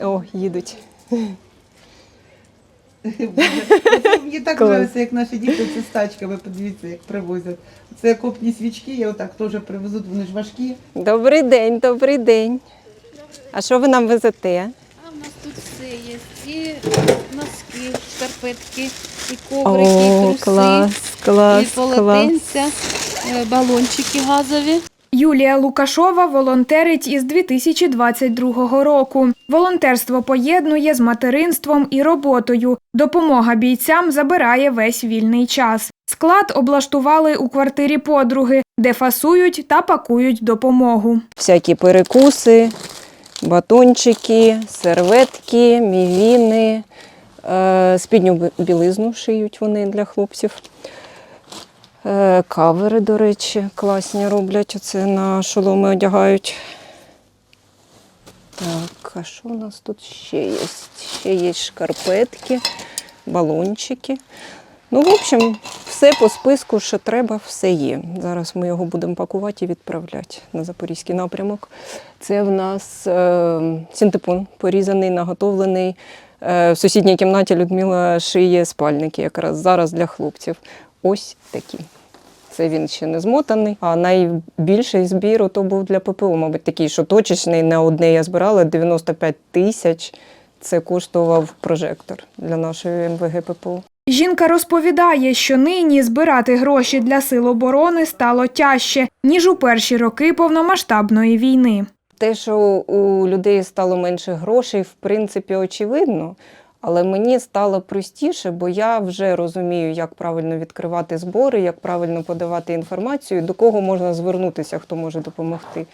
О, їдуть. Мені так Клас. подобається, як наші діти це з тачками, подивіться, як привозять. Це копні свічки, я отак теж привезуть, вони ж важкі. Добрий день, добрий день. А що ви нам везете? А в нас тут все є. І носки, шкарпетки, і коврики, і труси, клас, і клас, клас. полотенця, е, балончики газові. Юлія Лукашова волонтерить із 2022 року. Волонтерство поєднує з материнством і роботою. Допомога бійцям забирає весь вільний час. Склад облаштували у квартирі подруги, де фасують та пакують допомогу. Всякі перекуси, батончики, серветки, мівіни, е, спідню білизну шиють вони для хлопців. Е, Кавери, до речі, класні роблять. Оце на шоломи одягають. Так, а що у нас тут ще є? Ще є шкарпетки, балончики. Ну, в общем, все по списку, що треба, все є. Зараз ми його будемо пакувати і відправляти на запорізький напрямок. Це в нас е, синтепон порізаний, наготовлений. Е, в сусідній кімнаті Людмила шиє спальники якраз зараз для хлопців. Ось такі. Це він ще не змотаний. А найбільший збір то був для ППО, мабуть, такий, що точечний, не одне я збирала 95 тисяч. Це коштував прожектор для нашої МВГ ППО. Жінка розповідає, що нині збирати гроші для сил оборони стало тяжче, ніж у перші роки повномасштабної війни. Те, що у людей стало менше грошей, в принципі, очевидно. Але мені стало простіше, бо я вже розумію, як правильно відкривати збори, як правильно подавати інформацію, до кого можна звернутися, хто може допомогти.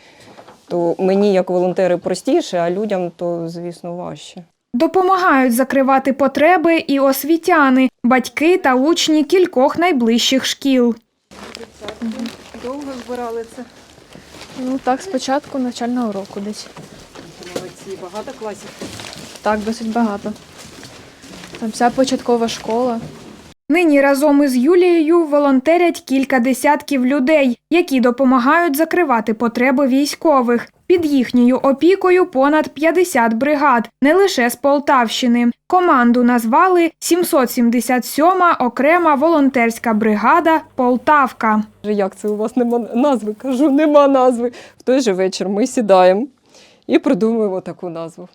То мені, як волонтери, простіше, а людям то, звісно, важче. Допомагають закривати потреби і освітяни, батьки та учні кількох найближчих шкіл. Довго збирали це? Ну так, спочатку навчального року десь. Молодці, багато класів. Так, досить багато. Там вся початкова школа. Нині разом із Юлією волонтерять кілька десятків людей, які допомагають закривати потреби військових. Під їхньою опікою понад 50 бригад, не лише з Полтавщини. Команду назвали 777-ма окрема волонтерська бригада Полтавка. Як це у вас нема назви? Кажу, нема назви. В той же вечір ми сідаємо і придумуємо таку назву.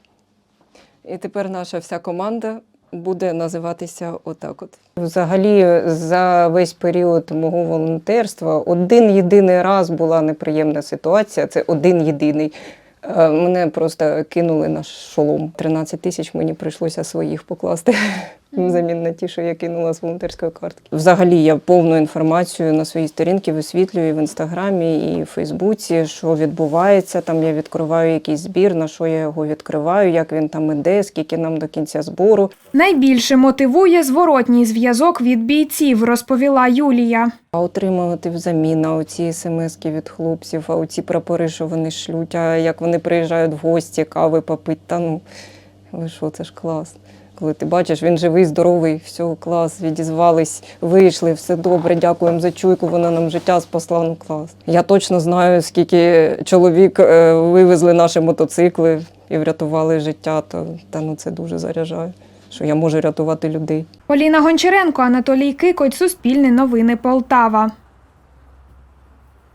І тепер наша вся команда буде називатися отак. От. Взагалі, за весь період мого волонтерства один єдиний раз була неприємна ситуація. Це один єдиний. Е, Мене просто кинули на шолом. 13 тисяч мені прийшлося своїх покласти взамін на ті, що я кинула з волонтерської картки. Взагалі я повну інформацію на своїй сторінці висвітлюю в інстаграмі і в Фейсбуці, що відбувається. Там я відкриваю якийсь збір, на що я його відкриваю, як він там іде, скільки нам до кінця збору. Найбільше мотивує зворотній зв'язок від бійців, розповіла Юлія. А отримувати взамін на оці смски від хлопців, а оці прапори, що вони шлють, а як вони приїжджають в гості, кави попить, та ну ви що, це ж клас. Коли ти бачиш, він живий, здоровий, все, клас, відізвались, вийшли, все добре, дякуємо за чуйку, вона нам життя спасла, ну клас. Я точно знаю, скільки чоловік е, вивезли наші мотоцикли і врятували життя, то та, ну, це дуже заряджає, що я можу рятувати людей. Поліна Гончаренко, Анатолій Кикоть, Суспільне новини Полтава.